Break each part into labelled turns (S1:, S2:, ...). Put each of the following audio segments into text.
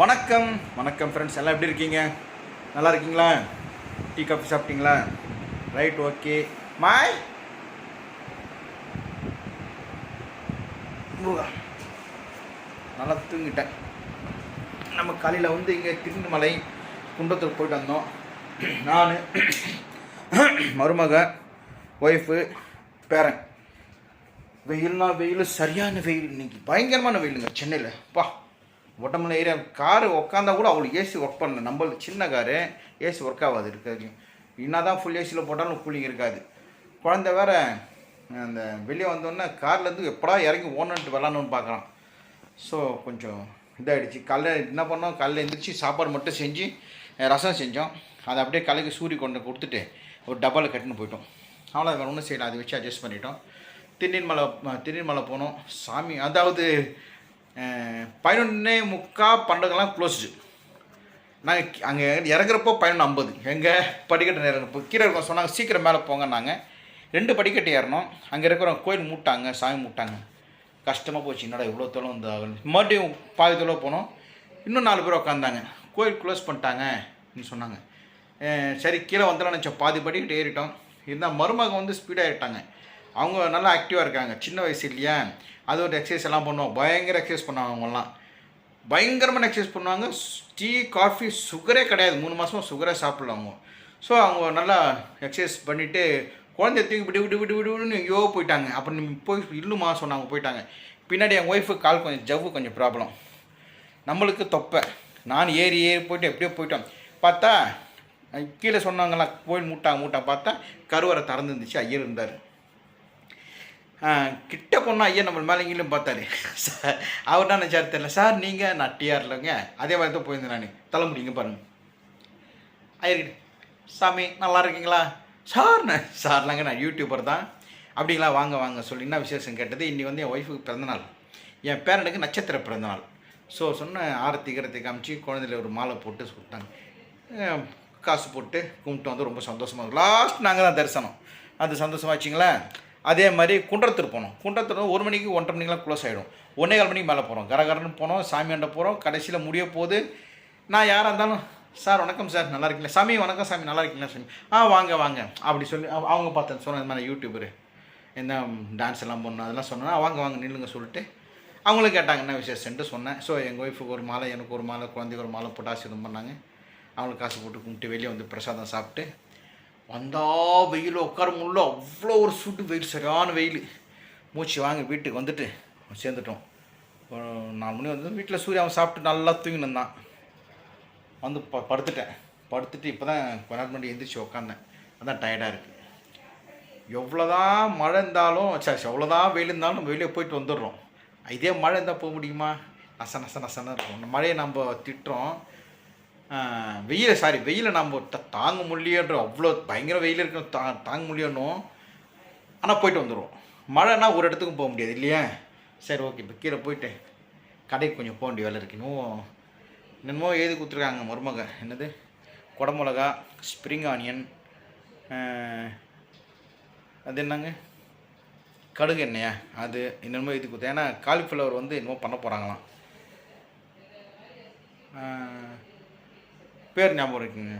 S1: வணக்கம் வணக்கம் ஃப்ரெண்ட்ஸ் எல்லாம் எப்படி இருக்கீங்க நல்லா இருக்கீங்களா டீ காஃபி சாப்பிட்டீங்களா ரைட் ஓகே மாய் நல்லா தூங்கிட்டேன் நம்ம காலையில் வந்து இங்கே திருநெல்மலை குண்டத்தில் போயிட்டு வந்தோம் நான் மருமக ஒய்ஃபு பேரன் வெயில்னா வெயில் சரியான வெயில் இன்னைக்கு பயங்கரமான வெயிலுங்க சென்னையில் பா உடம்புல ஏரியா காரு உட்காந்தா கூட அவ்வளோ ஏசி ஒர்க் பண்ணல நம்மளுக்கு சின்ன காரு ஏசி ஒர்க் ஆகாது இருக்காது என்ன தான் ஃபுல் ஏசியில் போட்டாலும் கூலிங் இருக்காது குழந்த வேற அந்த வெளியே வந்தோடனே கார்லேருந்து எப்படா இறங்கி ஓனன்ட்டு வரலான்னு பார்க்கலாம் ஸோ கொஞ்சம் இதாகிடுச்சு கல்ல என்ன பண்ணோம் கல்ல எழுந்திரிச்சி சாப்பாடு மட்டும் செஞ்சு ரசம் செஞ்சோம் அதை அப்படியே கலைக்கு சூரிய கொண்டு கொடுத்துட்டு ஒரு டப்பாவில் கட்டினு போயிட்டோம் அவ்வளோ வேறு ஒன்றும் செய்யலாம் அதை வச்சு அட்ஜஸ்ட் பண்ணிட்டோம் திருநீர்மலை திருநெல்மலை போனோம் சாமி அதாவது பதினொன்னே முக்கால் பன்னெண்டுக்கெல்லாம் க்ளோஸ்டு நாங்கள் அங்கே இறங்குறப்போ பதினொன்று ஐம்பது எங்கள் படிக்கட்டு நேரம் இப்போ கீழே இருக்கோம் சொன்னாங்க சீக்கிரம் மேலே போங்க நாங்கள் ரெண்டு படிக்கட்டு ஏறணும் அங்கே இருக்கிறவங்க கோயில் மூட்டாங்க சாமி மூட்டாங்க கஷ்டமாக போச்சு என்னடா இவ்வளோ தூரம் வந்து மறுபடியும் பாதி தூரம் போனோம் இன்னும் நாலு பேர் உட்காந்தாங்க கோயில் க்ளோஸ் பண்ணிட்டாங்கன்னு சொன்னாங்க சரி கீழே வந்துடலாம் நினச்சோம் பாதி படிக்கிட்டு ஏறிட்டோம் இருந்தால் மருமகம் வந்து ஸ்பீடாக ஏறிட்டாங்க அவங்க நல்லா ஆக்டிவாக இருக்காங்க சின்ன வயசு இல்லையா அது ஒரு எக்ஸசைஸ் எல்லாம் பண்ணுவோம் பயங்கர எக்ஸசைஸ் பண்ணுவாங்க அவங்களாம் பயங்கரமான எக்ஸசைஸ் பண்ணுவாங்க டீ காஃபி சுகரே கிடையாது மூணு மாதமாக சுகரே சாப்பிட்லாம் அவங்க ஸோ அவங்க நல்லா எக்ஸசைஸ் பண்ணிவிட்டு குழந்தைய தூக்கி விடு விடு விடு விடுன்னு எங்கேயோ போயிட்டாங்க அப்புறம் போய் இல்லுமா சொன்னாங்க போயிட்டாங்க பின்னாடி என் ஒய்ஃபு கால் கொஞ்சம் ஜவ்வு கொஞ்சம் ப்ராப்ளம் நம்மளுக்கு தொப்பை நான் ஏறி ஏறி போயிட்டு எப்படியோ போயிட்டோம் பார்த்தா கீழே சொன்னாங்களா கோயில் மூட்டா மூட்டா பார்த்தா கருவறை திறந்துருந்துச்சு ஐயர் இருந்தார் கிட்ட பொண்ணு ஐயா நம்ம மேலே இங்கிலும் பார்த்தாரு சார் அவர் தான் நினச்சார் தெரில சார் நீங்கள் நான் டிஆர் இல்லைங்க அதே மாதிரி தான் போயிருந்தேன் நான் தலைமுடிங்க பாருங்கள் ஐயர்கிட்ட சாமி நல்லா இருக்கீங்களா சார் சார்லாங்க நான் யூடியூபர் தான் அப்படிங்களா வாங்க வாங்க சொல்லி என்ன விசேஷம் கேட்டது இன்றைக்கி வந்து என் ஒய்ஃபுக்கு பிறந்தநாள் என் பேரண்டுக்கு நட்சத்திர பிறந்தநாள் ஸோ சொன்ன ஆரத்தி கிரத்தி காமிச்சு குழந்தையில ஒரு மாலை போட்டு கொடுத்தாங்க காசு போட்டு கும்பிட்டு வந்து ரொம்ப சந்தோஷமாக லாஸ்ட் நாங்கள் தான் தரிசனம் அது வச்சிங்களேன் அதே மாதிரி குன்றத்தூர் போனோம் குன்றத்தூர் ஒரு மணிக்கு ஒன்றரை மணிக்கெலாம் குளோஸ் ஆகிடும் ஒன்றே கால் மணிக்கு மேலே போகிறோம் கரகரன்னு போனோம் சாமி அண்ட போகிறோம் கடைசியில் முடிய போது நான் யாராக இருந்தாலும் சார் வணக்கம் சார் நல்லா இருக்கீங்களா சாமி வணக்கம் சாமி நல்லா இருக்கீங்களா சாமி ஆ வாங்க வாங்க அப்படி சொல்லி அவங்க பார்த்தேன் சொன்ன மாதிரி யூடியூபரு என்ன டான்ஸ் எல்லாம் பண்ணணும் அதெல்லாம் சொன்னேன்னா வாங்க வாங்க நில்லுங்க சொல்லிட்டு அவங்களும் கேட்டாங்க என்ன விசேஷன்ட்டு சொன்னேன் ஸோ எங்கள் ஒய்ஃபுக்கு ஒரு மாலை எனக்கு ஒரு மாலை குழந்தைக்கு ஒரு மாலை போட்டு ஆசீர்வாதம் பண்ணாங்க அவங்களுக்கு காசு போட்டு கும்பிட்டு வெளியே வந்து பிரசாதம் சாப்பிட்டு வந்தால் வெயில் உட்கார முடியல அவ்வளோ ஒரு சூட்டு வெயில் சரியான வெயில் மூச்சு வாங்கி வீட்டுக்கு வந்துட்டு சேர்ந்துட்டோம் நாலு மணி வந்து வீட்டில் சூரியன் சாப்பிட்டு நல்லா தூங்கினிருந்தான் வந்து ப படுத்துட்டேன் படுத்துட்டு இப்போ தான் கொஞ்ச நேரம் பண்ணி எந்திரிச்சு உக்காந்தேன் அதான் டயர்டாக இருக்குது எவ்வளோதான் மழை இருந்தாலும் சரி எவ்வளோதான் வெயில் இருந்தாலும் நம்ம வெளியே போயிட்டு வந்துடுறோம் இதே மழை இருந்தால் போக முடியுமா நச நச நசன்னு இருக்கும் மழையை நம்ம திட்டுறோம் வெயிலை சாரி வெயிலை நம்ம தாங்க முடியன்ற அவ்வளோ பயங்கர வெயில் இருக்கும் தா தாங்க முடியணும் ஆனால் போயிட்டு வந்துடுவோம் மழைன்னா ஒரு இடத்துக்கும் போக முடியாது இல்லையா சரி ஓகே இப்போ கீழே போயிட்டு கடைக்கு கொஞ்சம் போக வேண்டிய வேலை இருக்கு இன்னும் என்னமோ எழுதி கொடுத்துருக்காங்க மருமக என்னது குடமிளகா ஸ்ப்ரிங் ஆனியன் அது என்னங்க கடுகு எண்ணெயா அது என்னென்னமோ எழுதி கொடுத்தேன் ஏன்னா காலிஃப்ளவர் வந்து என்னமோ பண்ண போகிறாங்களாம் பேர் ஞாபகம் இருக்குங்க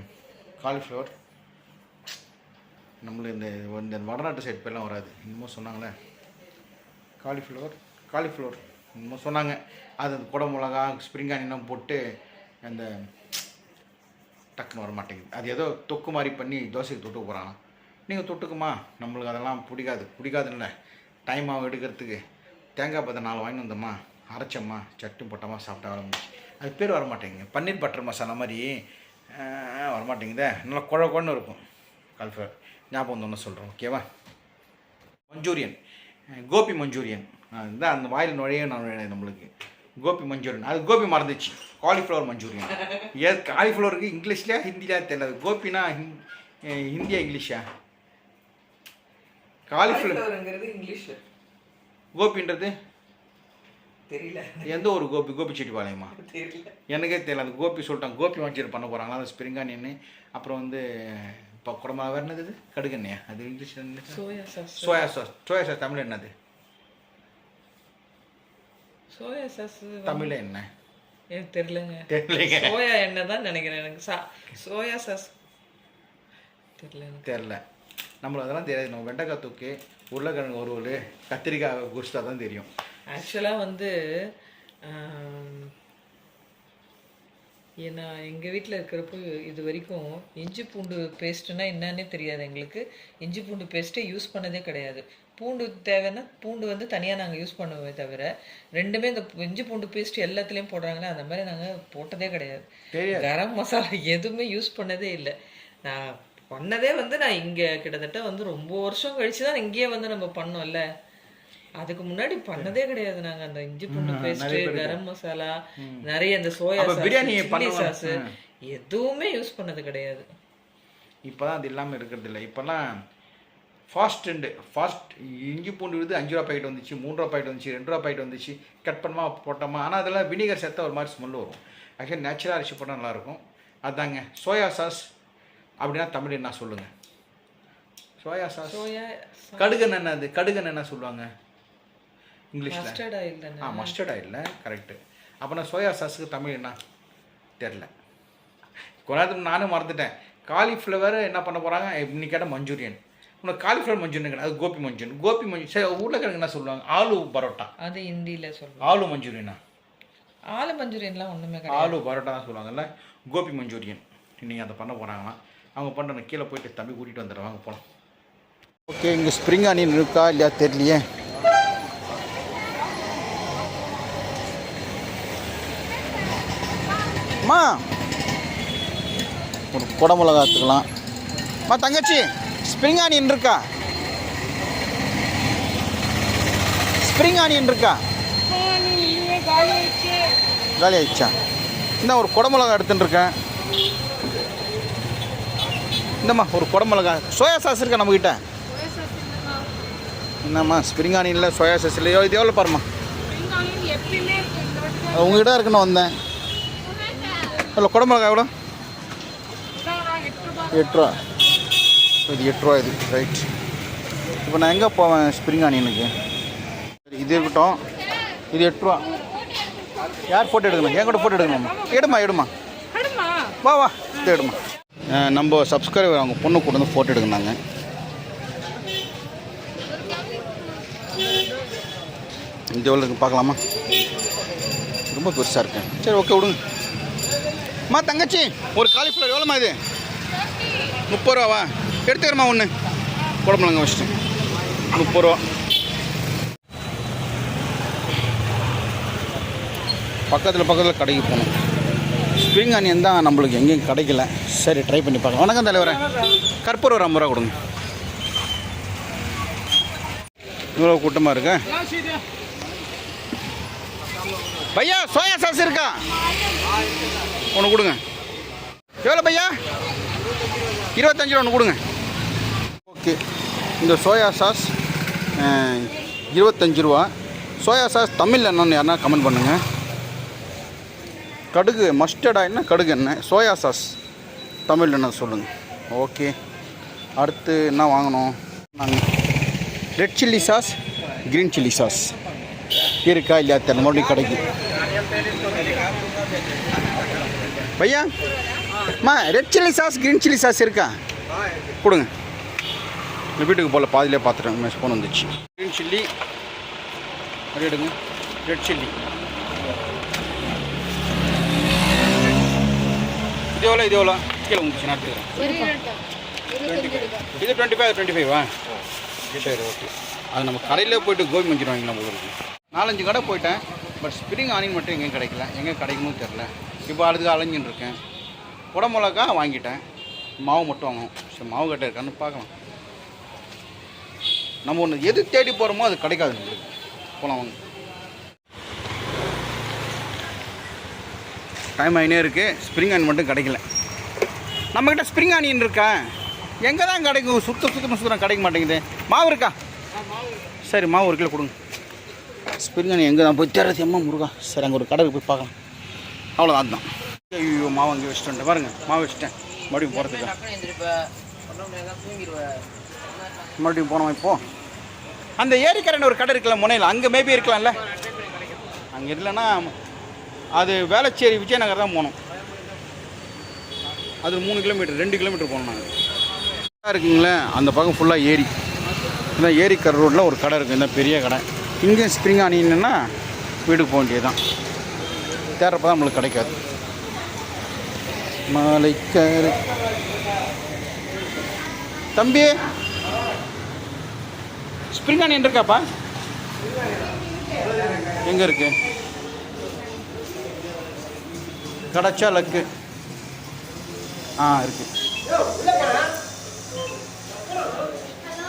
S1: காலிஃப்ளவர் நம்மளுக்கு இந்த இந்த வடநாட்டு சைட் பேர்லாம் வராது இன்னமும் சொன்னாங்களே காலிஃப்ளவர் காலிஃப்ளவர் இன்னமும் சொன்னாங்க அது அந்த குட மிளகா ஸ்ப்ரிங் ஆனியெலாம் போட்டு அந்த டக்குன்னு வர மாட்டேங்குது அது ஏதோ தொக்கு மாதிரி பண்ணி தோசைக்கு தொட்டு போகிறாங்க நீங்கள் தொட்டுக்குமா நம்மளுக்கு அதெல்லாம் பிடிக்காது பிடிக்காதுல்ல டைம் ஆகும் எடுக்கிறதுக்கு தேங்காய் பத்த நாலு வாங்கி வந்தோம்மா அரைச்சம்மா சட்டும் போட்டோமா சாப்பிட்டா அது பேர் வர மாட்டேங்குது பன்னீர் பட்டர் மசாலா மாதிரி வரமாட்டேங்குதே நல்லா குழ குழன்னு இருக்கும் கால்ஃப்ளவர் ஞாபகம் ஒன்று சொல்கிறோம் ஓகேவா மஞ்சூரியன் கோபி மஞ்சூரியன் அதுதான் அந்த வாயில் நுழைய நான் நம்மளுக்கு கோபி மஞ்சூரியன் அது கோபி மறந்துச்சு காலிஃப்ளவர் மஞ்சூரியன் ஏ காலிஃப்ளவருக்கு இங்கிலீஷ்லையா ஹிந்திலையா தெரியாது கோபினா ஹிந்தியா இங்கிலீஷா காலிஃப்ளவர் இங்கிலீஷ் கோபின்றது தெரியல எந்த ஒரு கோபி கோபி செட்டிபாளையமா தெரியல எனக்கே தெரியல அந்த கோபி சொல்லிட்டாங்க கோபி வாட்சியர் பண்ண போகிறாங்களா அந்த ஸ்பிரிங்கானின்னு அப்புறம் வந்து இப்போ குடமா வேறு என்னது கடுகு எண்ணெயா அது English soya sauce soya sauce soya sauce Tamil என்னது சோயா சாஸ் தமிழ் என்ன எனக்கு தெரியலங்க தெரியலங்க சோயா எண்ணெய் தான் நினைக்கிறேன் எனக்கு சா சோயா சாஸ் தெரியல தெரில நம்மளுக்கு அதெல்லாம் தெரியாது நம்ம வெண்டைக்காய் தூக்கு உருளைக்கிழங்கு ஒரு ஒரு கத்திரிக்காய் குடிச்சா தான் தெரியும் ஆக்சுவலாக வந்து ஏன்னா எங்கள் வீட்டில் இருக்கிறப்போ இது வரைக்கும் இஞ்சி பூண்டு பேஸ்ட்டுனா என்னன்னே தெரியாது எங்களுக்கு இஞ்சி பூண்டு பேஸ்ட்டே யூஸ் பண்ணதே கிடையாது பூண்டு தேவைன்னா பூண்டு வந்து தனியாக நாங்கள் யூஸ் பண்ணுவோமே தவிர ரெண்டுமே இந்த இஞ்சி பூண்டு பேஸ்ட் எல்லாத்துலேயும் போடுறாங்கன்னா அந்த மாதிரி நாங்கள் போட்டதே கிடையாது கரம் மசாலா எதுவுமே யூஸ் பண்ணதே இல்லை நான் பண்ணதே வந்து நான் இங்கே கிட்டத்தட்ட வந்து ரொம்ப வருஷம் கழித்து தான் இங்கேயே வந்து நம்ம பண்ணோம்ல அதுக்கு முன்னாடி பண்ணதே கிடையாது நாங்க அந்த இஞ்சி பூண்டு பேஸ்ட் கரம் மசாலா நிறைய அந்த சோயா பிரியாணி சாஸ் எதுவுமே யூஸ் பண்ணது கிடையாது இப்போதான் அது இல்லாமல் இருக்கிறது இல்லை இப்போல்லாம் ஃபாஸ்ட் அண்டு ஃபாஸ்ட் இஞ்சி பூண்டு விழுது அஞ்சு ரூபா பாக்கெட் வந்துச்சு மூணு ரூபா பாக்கெட் வந்துச்சு ரெண்டு ரூபா பாக்கெட் வந்துச்சு கட் பண்ணமா போட்டோமா ஆனால் அதெல்லாம் வினிகர் சேர்த்தா ஒரு மாதிரி ஸ்மெல் வரும் ஆக்சுவலி நேச்சுரலாக அரிசி போட்டால் நல்லாயிருக்கும் அதாங்க சோயா சாஸ் அப்படின்னா தமிழ் என்ன சொல்லுங்கள் சோயா சாஸ் சோயா கடுகு என்ன அது கடுகு என்ன சொல்லுவாங்க இங்கிலீஷில் ஆ மஸ்டர்ட் ஆயிலில் கரெக்டு அப்புறம் சோயா சாஸுக்கு தமிழ்னா தெரில கொஞ்சம் நானும் மறந்துட்டேன் காலிஃப்ளவர் என்ன பண்ண போகிறாங்க இன்னைக்கு கேட்டால் மஞ்சூரியன் உனக்கு காலிஃப்ளவர் மஞ்சூரியன் அது கோபி மஞ்சூரியன் கோபி மஞ்சூரியன் சரி உருளைக்கிழங்கு என்ன சொல்லுவாங்க ஆலு பரோட்டா அது ஹிந்தியில் சொல்லுவாங்க ஆலு மஞ்சூரியனா ஆலு மஞ்சூரியன்லாம் ஒன்றுமே ஆலு பரோட்டா தான் சொல்லுவாங்கல்ல கோபி மஞ்சூரியன் நீங்கள் அதை பண்ண போகிறாங்கன்னா அவங்க பண்ணுற கீழே போயிட்டு தம்பி கூட்டிகிட்டு வந்துடுறாங்க போகலாம் ஓகே இங்கே ஸ்ப்ரிங் அணியன் இருக்கா இல்லையா தெரியலையே அம்மா ஒரு குட மிளகா எடுத்துக்கலாம் அம்மா தங்கச்சி ஸ்ப்ரிங் ஆனியன் இருக்கா ஸ்ப்ரிங் ஆனியன் இருக்கா காலி ஆயிடுச்சா இந்த ஒரு குடமிளகா எடுத்துட்டுருக்கேன் இந்தம்மா ஒரு குடமிளகா சோயா சாஸ் இருக்கா நம்மக்கிட்ட என்னம்மா ஸ்ப்ரிங் இல்லை சோயா சாஸ் இல்லையோ இது எவ்வளோ பாருமா உங்ககிட்ட இருக்குன்னு வந்தேன் இல்லை குடமிளகா எவ்வளோ எட்ரூவா இது எட்ரூவா இது ரைட் இப்போ நான் எங்கே போவேன் ஸ்ப்ரிங் ஆனியனுக்கு இது இருக்கட்டும் இது எட்ரூவா யார் ஃபோட்டோ எடுக்கணும் என் கூட ஃபோட்டோ எடுக்கணுமா எடுமா எடுமா வா வா எடுமா நம்ம சப்ஸ்கிரைபர் அவங்க பொண்ணு கூட வந்து ஃபோட்டோ எடுக்கணாங்க இந்த எவ்வளோ பார்க்கலாமா ரொம்ப பெருசாக இருக்கேன் சரி ஓகே விடுங்க அம்மா தங்கச்சி ஒரு காலிஃப்ளவர் எவ்வளோமா இது முப்பது ரூபாவா எடுத்துக்கிறமா ஒன்று குழம்புலங்க ஃபஸ்ட்டு முப்பது ரூபா பக்கத்தில் பக்கத்தில் கடைக்கு போகணும் ஸ்ப்ரிங் ஆனியன் தான் நம்மளுக்கு எங்கேயும் கிடைக்கல சரி ட்ரை பண்ணி பார்க்கலாம் வணக்கம் தலைவரே கற்பூரம் ஒரு ஐம்பது ரூபா கொடுங்க இவ்வளோ கூட்டமாக இருக்கு பையா சோயா சாஸ் இருக்கா ஒன்று கொடுங்க எவ்வளோ பையா இருபத்தஞ்சி ரூபா ஒன்று கொடுங்க ஓகே இந்த சோயா சாஸ் இருபத்தஞ்சி ரூபா சோயா சாஸ் தமிழ் என்னென்னு யாருனா கமெண்ட் பண்ணுங்கள் கடுகு மஸ்டர்டா என்ன கடுகு என்ன சோயா சாஸ் தமிழ் என்ன சொல்லுங்கள் ஓகே அடுத்து என்ன வாங்கணும் நாங்கள் red chilli sauce green chilli sauce இருக்கா இல்லையா தெரியல மறுபடியும் கடைக்கு பையா அம்மா red chilli sauce green chilli sauce இருக்கா கொடுங்க இந்த வீட்டுக்கு போகல பாதியிலே பார்த்துட்டேன் ஃபோன் வந்துச்சு க்ரீன் சில்லி அப்படி எடுங்க ரெட் சில்லி இது எவ்வளோ இது எவ்வளோ கீழே வந்துச்சு நான் இது டுவெண்ட்டி ஃபைவ் டுவெண்ட்டி ஃபைவா சரி ஓகே அது நம்ம கடையில் போய்ட்டு கோபி மஞ்சள் வாங்கிக்கலாம் உங்களுக்கு நாலஞ்சு கடை போயிட்டேன் பட் ஸ்ப்ரிங் ஆனியன் மட்டும் எங்கேயும் கிடைக்கல எங்கே கிடைக்குமோ தெரில இப்போ அதுக்கு அலைஞ்சின்னு இருக்கேன் குடமிளகா வாங்கிட்டேன் மாவு மட்டும் வாங்கும் சரி மாவு கட்ட இருக்கான்னு பார்க்கலாம் நம்ம ஒன்று எது தேடி போகிறோமோ அது கிடைக்காது நம்மளுக்கு போகலாம் வாங்க டைம் ஆகினே இருக்குது ஸ்ப்ரிங் ஆனியன் மட்டும் கிடைக்கல நம்மக்கிட்ட ஸ்ப்ரிங் ஆனியன் இருக்கா எங்கே தான் கிடைக்கும் சுத்த சுத்தமாக சுத்தம் கிடைக்க மாட்டேங்குது மாவு இருக்கா சரி மாவு ஒரு கிலோ கொடுங்க ஸ்ப்ரிங் ஆனியன் எங்கே தான் போய் தேடுறது எம்மா முருகா சரி அங்கே ஒரு கடைக்கு போய் பார்க்கலாம் அவ்வளோதான் அதுதான் ஐயோ மாவு அங்கே வச்சுட்டு பாருங்கள் மாவு வச்சுட்டேன் மறுபடியும் போகிறதுக்கு மறுபடியும் போனோம் இப்போ அந்த ஏரிக்கரைன்னு ஒரு கடை இருக்கலாம் முனையில் அங்கே மேபி இருக்கலாம்ல அங்கே இல்லைன்னா அது வேளச்சேரி விஜயநகர் தான் போனோம் அது மூணு கிலோமீட்டர் ரெண்டு கிலோமீட்டர் போனோம் நாங்கள் இருக்குங்களே அந்த பக்கம் ஃபுல்லாக ஏரி இந்த ஏரிக்கர் ரோட்டில் ஒரு கடை இருக்குது இந்த பெரிய கடை இங்கே ஸ்ப்ரிங் ஆனியன்னா வீட்டுக்கு போக வேண்டியது தான் தேடுறப்ப தான் நம்மளுக்கு கிடைக்காது மாலைக்காரு தம்பி ஸ்ப்ரிங் ஆனியன் இருக்காப்பா எங்கே இருக்கு கிடச்சா லக்கு ஆ இருக்கு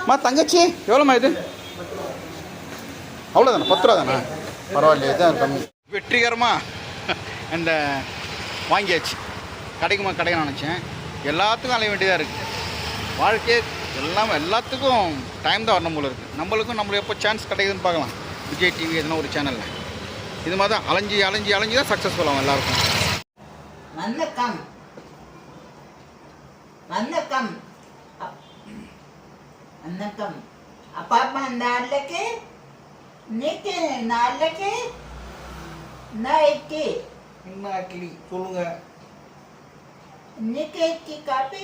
S1: மா தங்கச்சி எவ்வளோம்மா இது அவ்வளோதானே பத்து ரூபா தானே பரவாயில்லையே தான் கம்மி வெற்றிகரமாக இந்த வாங்கியாச்சு கிடைக்குமா கிடைக்கும் நினச்சேன் எல்லாத்துக்கும் அலைய வேண்டியதாக இருக்குது வாழ்க்கை எல்லாம் எல்லாத்துக்கும் டைம் தான் வரணும் போல இருக்குது நம்மளுக்கும் நம்மளுக்கு எப்போ சான்ஸ் கிடைக்குதுன்னு பார்க்கலாம் விஜய் டிவி எதுனா ஒரு சேனலில் இது மாதிரி தான் அலைஞ்சி அலைஞ்சி அலைஞ்சி தான் சக்ஸஸ் ஆகும் எல்லாருக்கும்
S2: வணக்கம் வணக்கம் வணக்கம் அப்பா நாளைக்கு நேற்று நாளைக்கு என்ன இட்லி சொல்லுங்க இன்னைக்கு இட்லி காபி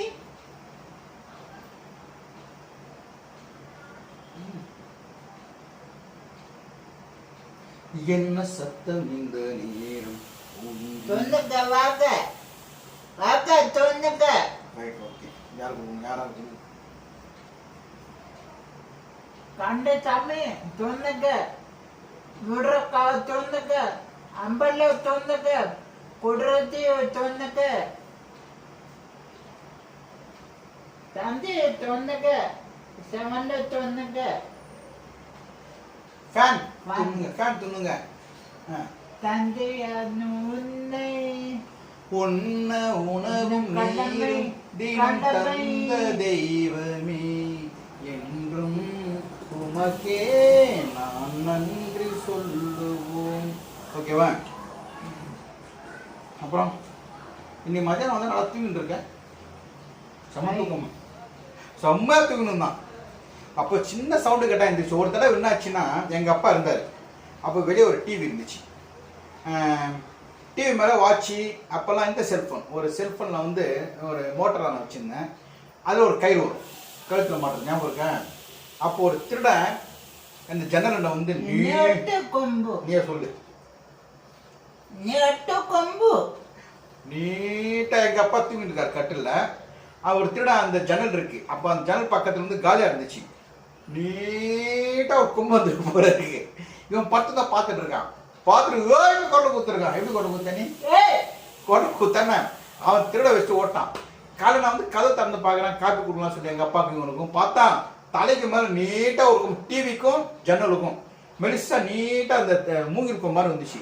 S2: என்ன சத்தம் இந்த நேரம் சொல்லுங்க வாங்க வாங்க சொல்லுங்க ரைட் ஓகே யாருக்கு யாரா இருக்கு கண்டு சாமி சொல்லுங்க விடுற கால சொல்லுங்க அம்பல்ல તોંદટ குடுறத்தி તોંદટ தந்தி தொண்ணுங்க செவன்ல தொண்ணுங்க தெய்வமே என்றும் உமக்கே நான் நன்றி சொல்லும் ஓகேவா அப்புறம் இன்னைக்கு மதியானம் வந்து நல்லா தூங்கிட்டு இருக்கேன் செம்ம தூக்கமா செம்ம தூங்கணும் தான் அப்போ சின்ன சவுண்டு கேட்டால் இருந்துச்சு ஒரு தடவை என்னாச்சுன்னா எங்கள் அப்பா இருந்தார் அப்போ வெளியே ஒரு டிவி இருந்துச்சு டிவி மேலே வாட்சி அப்போல்லாம் இந்த செல்ஃபோன் ஒரு செல்ஃபோனில் வந்து ஒரு மோட்டர் நான் வச்சுருந்தேன் அதில் ஒரு கை வரும் கழுத்தில் மாட்டோம் ஞாபகம் இருக்கேன் அப்போ ஒரு திருடன் அந்த ஜன்னல வந்து நீ சொல்லு நீட்டாக எங்கள் அப்பா தூங்கிட்டு இருக்கார் கட்டில் அவர் அந்த ஜன்னல் அப்போ அந்த ஜன்னல் காலியாக இருந்துச்சு நீட்டாக இவன் குத்தானே அவன் திருட ஓட்டான் நான் வந்து கதை திறந்து காப்பி எங்கள் தலைக்கு நீட்டாக இருக்கும் டிவிக்கும் ஜன்னலுக்கும் மெலிசா நீட்டாக அந்த மூங்கிருக்கும் மாதிரி வந்துச்சு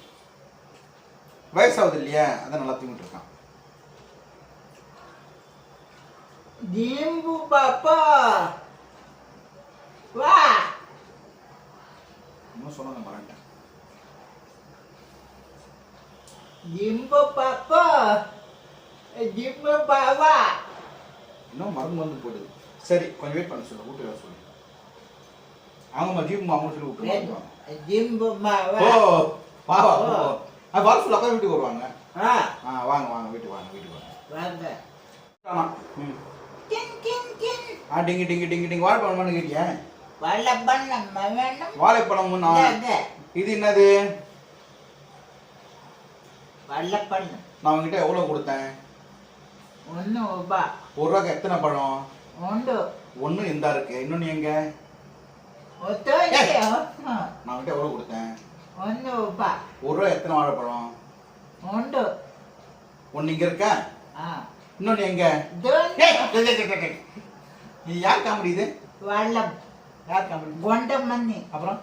S2: வயசாவது இல்லையா அதை நல்லா தூங்கிட்டு இருக்கான் பாப்பா வந்து சரி கொஞ்சம் வெயிட் பண்ண சொல்லு வீட்டு சொல்லு அவங்க ஜிம் அவங்க ஜிம்பு மாவா வர சொல்ல அக்கா வீட்டுக்கு வருவாங்க ஆ ஆ வாங்க வாங்க வீட்டுக்கு வாங்க வீட்டுக்கு வாங்க வாங்க ம் ஆ டிங்கி டிங்கி டிங்கி வாழைப்பழம் நான் இது என்னது நான் எவ்வளோ கொடுத்தேன் ஒரு எத்தனை பழம் ஒன்று இன்னொன்று நான் எவ்வளோ கொடுத்தேன் ஒரு ரூபா எத்தனை வாழைப்பழம் உண்டு ஒன்று இங்கே இருக்க இன்னொன்று எங்க நீ யார் காமெடி இது வல்லம் யார் காமெடி கொண்டம் மந்தி அப்புறம்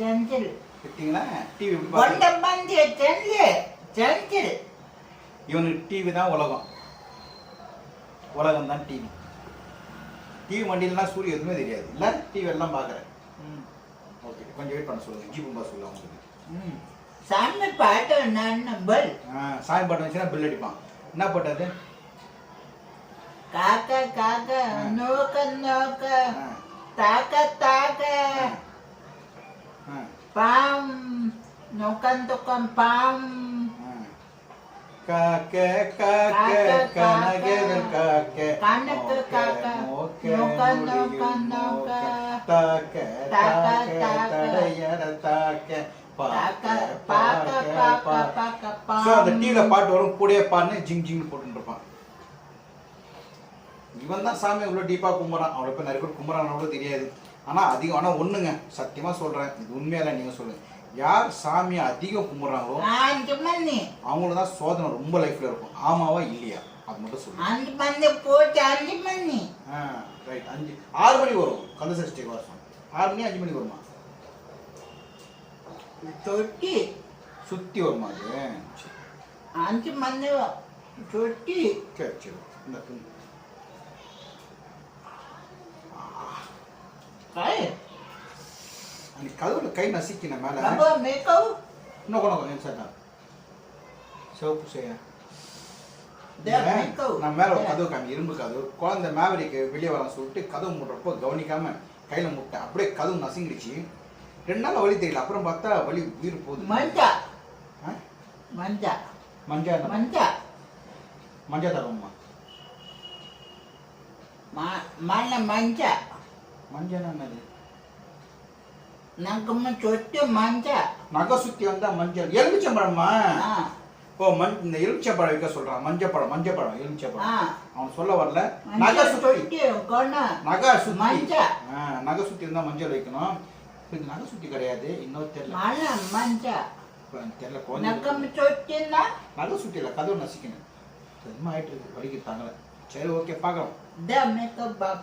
S2: செஞ்சில் பார்த்தீங்களா டிவி கொண்டம் மந்தி செஞ்சில் செஞ்சில் இவனுக்கு டிவி தான் உலகம் உலகம் தான் டிவி டிவி மண்டியிலாம் சூரிய எதுவுமே தெரியாது இல்லை டிவி எல்லாம் பார்க்குறேன் ஓகே கொஞ்சம் வெயிட் பண்ண சொல்லுங்கள் ஜி பூம்பா சொல்லுவாங்க உங்களுக்கு ம் சாமி பாட்டு என்னன்னு பல் சாமி பாட்டு வந்துச்சுன்னா பில் அடிப்பான் என்ன பாட்டு காக்க காக்க நோக்க நோக்க தாக்க தாக்க பாம் நோக்கம் தொக்கம் பாம் காக்க காக்க தாக்க தாக்க தடையர தாக்க ஸோ அந்த டிவியில் பாட்டு வரும் கூடயே பாடுன்னு ஜிங் ஜிங்னு போட்டுட்டு இருப்பான் இவன் தான் சாமி இவ்வளவு டீப்பா கும்பிட்றான் அவ்வளோ பேர் நிறைய பேர் கும்பிட்றான்னு தெரியாது ஆனால் அதிகம் ஆனால் ஒன்றுங்க சத்தியமா சொல்றேன் இது உண்மையில நீங்க சொல்லுங்க யார் சாமியை அதிகம் கும்பிட்றாங்களோ அவங்கள தான் சோதனை ரொம்ப லைஃப்ல இருக்கும் ஆமாவா இல்லையா அது மட்டும் சொல்லு அஞ்சு அஞ்சு மணி ரைட் அஞ்சு ஆறு மணி வரும் கந்தசஷ்டி வருஷம் ஆறு மணி அஞ்சு மணி வருமா தொட்டி சுத்தி ஒரு மாதிரி அஞ்சு மணி தொட்டி சரி சரி இந்த கை அந்த கதவுல கை நசிக்கின மேல நம்ம மேக்கவு இன்னும் கொண்டு கொஞ்சம் சார் சிவப்பு செய்ய நான் மேல ஒரு கதவு காமி இரும்பு கதவு குழந்தை மேவரிக்கு வெளியே வரலாம் சொல்லிட்டு கதவு முடுறப்போ கவனிக்காம கையில முட்டை அப்படியே கதவு நசுங்கிடுச்சு ரெண்டு நாள் வலி தெரியல அப்புறம் பார்த்தா வலி உயிர் போகுது மஞ்சா மஞ்சா மஞ்சா மஞ்சா மஞ்சா தரம்மா மண்ண மஞ்சா மஞ்சா என்னது நகம்மா சொத்து மஞ்சா நகை சுத்தி வந்தா மஞ்சள் எலுமிச்சம்பழம்மா ஓ மண் இந்த எலுமிச்சப்பழம் வைக்க சொல்றான் பழம் மஞ்சப்பழம் எலுமிச்சப்பழம் அவன் சொல்ல வரல நகை சுத்தி நகை சுத்தி நகை சுத்தி இருந்தா மஞ்சள் வைக்கணும் இப்போ நகை சுட்டி கிடையாது இன்னொரு தெரியல மழை மஞ்ச தெரியல நகம் சொட்டினா நகை சுட்டி இல்லை கதவு நசிக்கணும் தன்மாயிட்டு இருக்கு வலிக்கிட்டாங்களே சரி ஓகே பார்க்கலாம் மேக்கப் பார்ப்போம்